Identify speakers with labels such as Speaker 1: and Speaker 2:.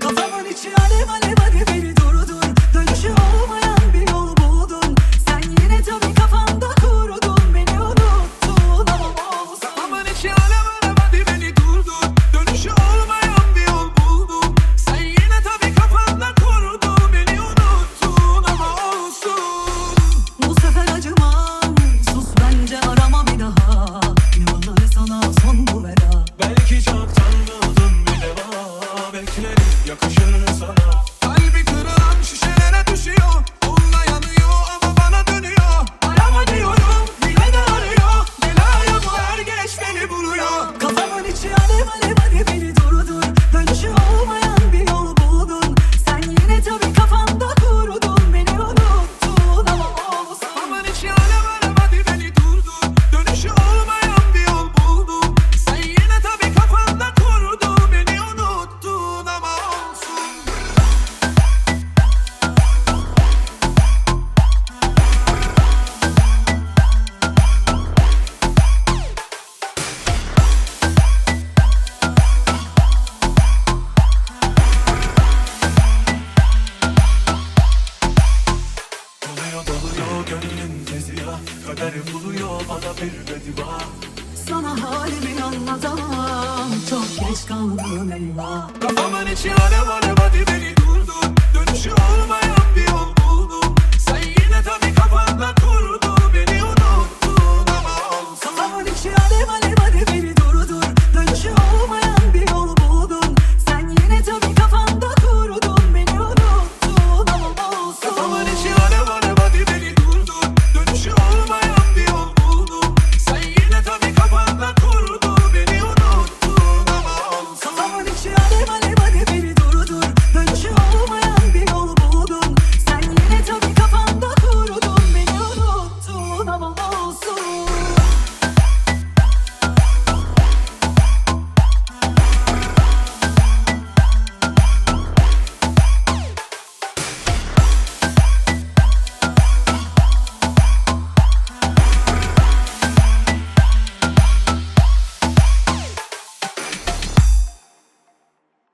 Speaker 1: Kafamın içi alev alev
Speaker 2: alev Kader buluyor bana bir bediva
Speaker 1: Sana halimi anlatamam. Çok geç kaldım emma
Speaker 2: Kafamın içi alev alev hadi beni durdur. Dönüşü